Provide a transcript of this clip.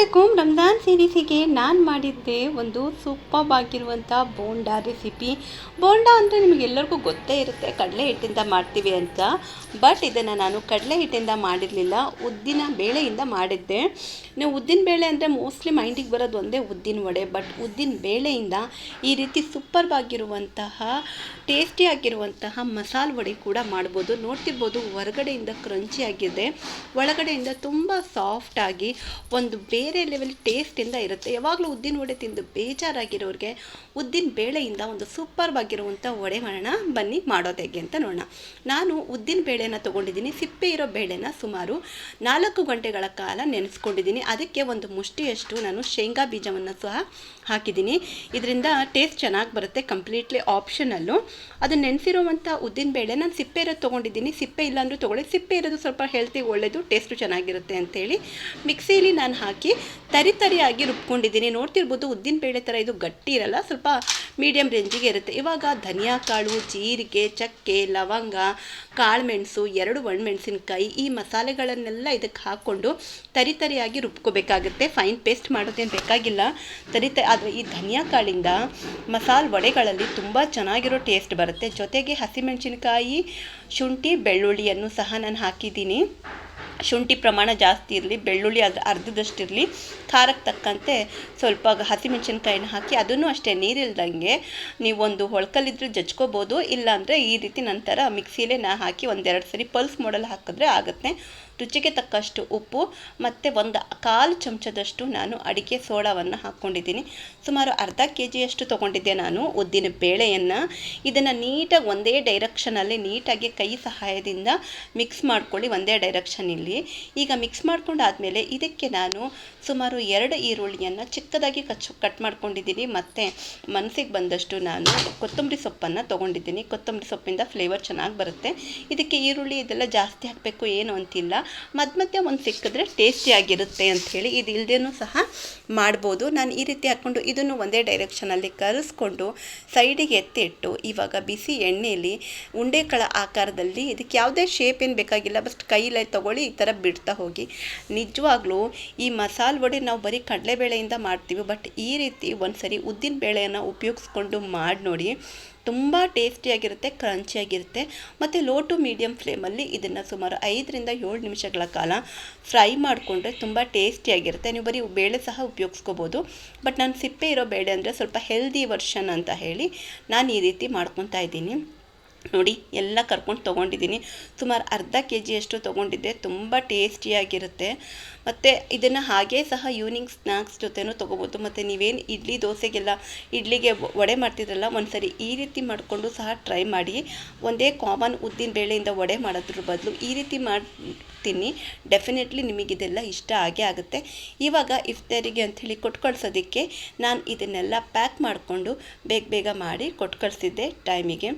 ಅಲೈಕುಮ್ ರಂಜಾನ್ ಸೀರೀಸಿಗೆ ನಾನು ಮಾಡಿದ್ದೆ ಒಂದು ಸೂಪರ್ ಆಗಿರುವಂಥ ಬೋಂಡಾ ರೆಸಿಪಿ. ಬೋಂಡಾ ಅಂದರೆ ನಿಮಗೆಲ್ಲರಿಗೂ ಗೊತ್ತೇ ಇರುತ್ತೆ, ಕಡಲೆ ಹಿಟ್ಟಿಂದ ಮಾಡ್ತೀವಿ ಅಂತ. ಬಟ್ ಇದನ್ನು ನಾನು ಕಡಲೆ ಹಿಟ್ಟಿಂದ ಮಾಡಿರಲಿಲ್ಲ, ಉದ್ದಿನ ಬೇಳೆಯಿಂದ ಮಾಡಿದ್ದೆ. ನೀವು ಉದ್ದಿನ ಬೇಳೆ ಅಂದರೆ ಮೋಸ್ಟ್ಲಿ ಮೈಂಡಿಗೆ ಬರೋದು ಒಂದೇ ಉದ್ದಿನ ವಡೆ, ಬಟ್ ಉದ್ದಿನ ಬೇಳೆಯಿಂದ ಈ ರೀತಿ ಸೂಪರ್ಬ್ ಆಗಿರುವಂತಹ, ಟೇಸ್ಟಿ ಆಗಿರುವಂತಹ ಮಸಾಲೆ ವಡೆ ಕೂಡ ಮಾಡ್ಬೋದು. ನೋಡ್ತಿರ್ಬೋದು, ಹೊರಗಡೆಯಿಂದ ಕ್ರಂಚಿ ಆಗಿದೆ. ಒಳಗಡೆಯಿಂದ ತುಂಬ ಸಾಫ್ಟಾಗಿ ಒಂದು ಬೇರೆ ಲೆವೆಲ್ ಟೇಸ್ಟಿಂದ ಇರುತ್ತೆ. ಯಾವಾಗಲೂ ಉದ್ದಿನ ವಡೆ ತಿಂದು ಬೇಜಾರಾಗಿರೋರಿಗೆ ಉದ್ದಿನ ಬೇಳೆಯಿಂದ ಒಂದು ಸೂಪರ್ ಆಗಿರುವಂಥ ವಡೆ ಮಾಡೋಣ. ಬನ್ನಿ ಮಾಡೋದು ಹೇಗೆ ಅಂತ ನೋಡೋಣ. ನಾನು ಉದ್ದಿನ ಬೇಳೆನ ತೊಗೊಂಡಿದ್ದೀನಿ. ಸಿಪ್ಪೆ ಇರೋ ಬೇಳೆನ ಸುಮಾರು ನಾಲ್ಕು ಗಂಟೆಗಳ ಕಾಲ ನೆನೆಸ್ಕೊಂಡಿದ್ದೀನಿ. ಅದಕ್ಕೆ ಒಂದು ಮುಷ್ಟಿಯಷ್ಟು ನಾನು ಶೇಂಗಾ ಬೀಜವನ್ನು ಸಹ ಹಾಕಿದ್ದೀನಿ. ಇದರಿಂದ ಟೇಸ್ಟ್ ಚೆನ್ನಾಗಿ ಬರುತ್ತೆ ಕಂಪ್ಲೀಟ್ಲಿ ಆಪ್ಷನಲ್ಲು ಅದು ನೆನೆಸಿರುವಂಥ ಉದ್ದಿನ ಬೇಳೆ ನಾನು ಸಿಪ್ಪೆ ಇರೋದು ತೊಗೊಂಡಿದ್ದೀನಿ. ಸಿಪ್ಪೆ ಇಲ್ಲಾಂದ್ರೂ ತೊಗೊಳ್ಳಿ. ಸಿಪ್ಪೆ ಇರೋದು ಸ್ವಲ್ಪ ಹೆಲ್ತಿಗೆ ಒಳ್ಳೆಯದು ಟೇಸ್ಟು ಚೆನ್ನಾಗಿರುತ್ತೆ ಅಂತೇಳಿ ಮಿಕ್ಸಿಲಿ ನಾನು ಹಾಕಿ ತರಿ ತರಿಯಾಗಿ ರುಬ್ಕೊಂಡಿದ್ದೀನಿ. ನೋಡ್ತಿರ್ಬೋದು ಉದ್ದಿನ ಬೇಳೆ ಥರ ಇದು ಗಟ್ಟಿ ಇರಲ್ಲ, ಸ್ವಲ್ಪ ಮೀಡಿಯಂ ರೇಂಜಿಗೆ ಇರುತ್ತೆ. ಇವಾಗ ಧನಿಯಾ ಕಾಳು, ಜೀರಿಗೆ, ಚಕ್ಕೆ, ಲವಂಗ ಕಾಳುಮೆಣಸು ಎರಡು ಒಣಮೆಣಸಿನ್ಕಾಯಿ ಈ ಮಸಾಲೆಗಳನ್ನೆಲ್ಲ ಇದಕ್ಕೆ ಹಾಕ್ಕೊಂಡು ತರಿ ತರಿಯಾಗಿ ರುಬ್ಕೋಬೇಕಾಗುತ್ತೆ. ಫೈನ್ ಪೇಸ್ಟ್ ಮಾಡೋದೇನು ಬೇಕಾಗಿಲ್ಲ. ತರಿ ತ ಆದರೆ ಈ ಧನಿಯಾ ಕಾಳಿಂದ ಮಸಾಲೆ ವಡೆಗಳಲ್ಲಿ ತುಂಬ ಚೆನ್ನಾಗಿರೋ ಟೇಸ್ಟ್ ಬರುತ್ತೆ. ಜೊತೆಗೆ ಹಸಿಮೆಣಸಿನ್ಕಾಯಿ, ಶುಂಠಿ, ಬೆಳ್ಳುಳ್ಳಿಯನ್ನು ಸಹ ನಾನು ಹಾಕಿದ್ದೀನಿ. ಶುಂಠಿ ಪ್ರಮಾಣ ಜಾಸ್ತಿ ಇರಲಿ, ಬೆಳ್ಳುಳ್ಳಿ ಅದು ಅರ್ಧದಷ್ಟಿರಲಿ ಖಾರಕ್ಕೆ ತಕ್ಕಂತೆ ಸ್ವಲ್ಪ ಹಸಿಮೆಣಸಿನ್ಕಾಯಿನ ಹಾಕಿ ಅದನ್ನು ಅಷ್ಟೇ ನೀರಿಲ್ದಂಗೆ ನೀವೊಂದು ಹೊಳ್ಕಲ್ಲಿದ್ರೆ ಜಜ್ಕೋಬೋದು, ಇಲ್ಲಾಂದರೆ ಈ ರೀತಿ ನಂತರ ಮಿಕ್ಸಿಲೇ ನಾ ಹಾಕಿ ಒಂದೆರಡು ಸರಿ ಪಲ್ಸ್ ಮಾಡಲ್ ಹಾಕಿದ್ರೆ ಆಗುತ್ತೆ ರುಚಿಗೆ ತಕ್ಕಷ್ಟು ಉಪ್ಪು ಮತ್ತು ಒಂದು ಕಾಲು ಚಮಚದಷ್ಟು ನಾನು ಅಡಿಕೆ ಸೋಡಾವನ್ನು ಹಾಕ್ಕೊಂಡಿದ್ದೀನಿ ಸುಮಾರು ಅರ್ಧ ಕೆ ಜಿಯಷ್ಟು ತೊಗೊಂಡಿದ್ದೆ ನಾನು ಉದ್ದಿನ ಬೇಳೆಯನ್ನು. ಇದನ್ನು ನೀಟಾಗಿ ಒಂದೇ ಡೈರೆಕ್ಷನಲ್ಲಿ ನೀಟಾಗಿ ಕೈ ಸಹಾಯದಿಂದ ಮಿಕ್ಸ್ ಮಾಡ್ಕೊಳ್ಳಿ, ಒಂದೇ ಡೈರೆಕ್ಷನ್ ಈಗ ಮಿಕ್ಸ್ ಮಾಡ್ಕೊಂಡಾದಮೇಲೆ ಇದಕ್ಕೆ ನಾನು ಸುಮಾರು ಎರಡು ಈರುಳ್ಳಿಯನ್ನು ಚಿಕ್ಕದಾಗಿ ಕಚ್ಚು ಕಟ್ ಮಾಡ್ಕೊಂಡಿದ್ದೀನಿ. ಮತ್ತು ಮನಸ್ಸಿಗೆ ಬಂದಷ್ಟು ನಾನು ಕೊತ್ತಂಬರಿ ಸೊಪ್ಪನ್ನು ತೊಗೊಂಡಿದ್ದೀನಿ. ಕೊತ್ತಂಬರಿ ಸೊಪ್ಪಿಂದ ಫ್ಲೇವರ್ ಚೆನ್ನಾಗಿ ಬರುತ್ತೆ. ಇದಕ್ಕೆ ಈರುಳ್ಳಿ ಇದೆಲ್ಲ ಜಾಸ್ತಿ ಹಾಕಬೇಕು ಏನು ಅಂತಿಲ್ಲ. ಮಧ್ಯ ಮಧ್ಯೆ ಒಂದು ಸಿಕ್ಕಿದ್ರೆ ಟೇಸ್ಟಿಯಾಗಿರುತ್ತೆ ಅಂಥೇಳಿ ಇದು ಇಲ್ಲದೇನೂ ಸಹ ಮಾಡ್ಬೋದು. ನಾನು ಈ ರೀತಿ ಹಾಕ್ಕೊಂಡು ಇದನ್ನು ಒಂದೇ ಡೈರೆಕ್ಷನಲ್ಲಿ ಕರೆಸ್ಕೊಂಡು ಸೈಡಿಗೆ ಎತ್ತಿಟ್ಟು ಇವಾಗ ಬಿಸಿ ಎಣ್ಣೆಯಲ್ಲಿ ಉಂಡೆಕಳ ಆಕಾರದಲ್ಲಿ ಇದಕ್ಕೆ ಯಾವುದೇ ಶೇಪ್ ಏನು ಬೇಕಾಗಿಲ್ಲ. ಬಸ್ಟ್ ಕೈಲೇ ತೊಗೊಳ್ಳಿ ಥರ ಬಿಡ್ತಾ ಹೋಗಿ. ನಿಜವಾಗ್ಲೂ ಈ ಮಸಾಲೆ ವಡೆ ನಾವು ಬರೀ ಕಡಲೆಬೇಳೆಯಿಂದ ಮಾಡ್ತೀವಿ. ಬಟ್ ಈ ರೀತಿ ಒಂದು ಸರಿ ಉದ್ದಿನ ಬೇಳೆಯನ್ನು ಉಪಯೋಗಿಸ್ಕೊಂಡು ಮಾಡಿ ನೋಡಿ ತುಂಬ ಟೇಸ್ಟಿಯಾಗಿರುತ್ತೆ ಕ್ರಂಚಿಯಾಗಿರುತ್ತೆ ಮತ್ತು ಲೋ ಟು ಮೀಡಿಯಮ್ ಫ್ಲೇಮಲ್ಲಿ ಇದನ್ನು ಸುಮಾರು ಐದರಿಂದ ಏಳು ನಿಮಿಷಗಳ ಕಾಲ ಫ್ರೈ ಮಾಡಿಕೊಂಡ್ರೆ ತುಂಬ ಟೇಸ್ಟಿಯಾಗಿರುತ್ತೆ ನೀವು ಬರೀ ಬೇಳೆ ಸಹ ಉಪಯೋಗಿಸ್ಕೋಬೋದು. ಬಟ್ ನಾನು ಸಿಪ್ಪೆ ಇರೋ ಬೇಳೆ ಅಂದರೆ ಸ್ವಲ್ಪ ಹೆಲ್ದಿ ವರ್ಷನ್ ಅಂತ ಹೇಳಿ ನಾನು ಈ ರೀತಿ ಮಾಡ್ಕೊತಾ ಇದ್ದೀನಿ. ನೋಡಿ, ಎಲ್ಲ ಕರ್ಕೊಂಡು ತೊಗೊಂಡಿದ್ದೀನಿ. ಸುಮಾರು ಅರ್ಧ ಕೆ ಜಿಯಷ್ಟು ತೊಗೊಂಡಿದ್ದೆ. ತುಂಬ ಟೇಸ್ಟಿಯಾಗಿರುತ್ತೆ. ಮತ್ತು ಇದನ್ನು ಹಾಗೇ ಸಹ ಈವ್ನಿಂಗ್ ಸ್ನ್ಯಾಕ್ಸ್ ಜೊತೆನೂ ತೊಗೋಬೋದು. ಮತ್ತು ನೀವೇನು ಇಡ್ಲಿ ದೋಸೆಗೆಲ್ಲ ಇಡ್ಲಿಗೆ ವಡೆ ಮಾಡ್ತಿದ್ರಲ್ಲ ಒಂದು ಸರಿ ಈ ರೀತಿ ಮಾಡಿಕೊಂಡು ಸಹ ಟ್ರೈ ಮಾಡಿ. ಒಂದೇ ಕಾಮನ್ ಉದ್ದಿನ ಬೇಳೆಯಿಂದ ವಡೆ ಮಾಡೋದ್ರ ಬದಲು ಈ ರೀತಿ ಮಾಡ್ತೀನಿ. ಡೆಫಿನೆಟ್ಲಿ ನಿಮಗಿದೆಲ್ಲ ಇಷ್ಟ ಆಗೇ ಆಗುತ್ತೆ. ಇವಾಗ ಇಫ್ತಾರಿಗೆ ಅಂಥೇಳಿ ಕೊಟ್ಟು ಕಳ್ಸೋದಕ್ಕೆ ನಾನು ಇದನ್ನೆಲ್ಲ ಪ್ಯಾಕ್ ಮಾಡಿಕೊಂಡು ಬೇಗ ಬೇಗ ಮಾಡಿ ಕೊಟ್ಟು ಕಳಿಸಿದ್ದೆ ಟೈಮಿಗೆ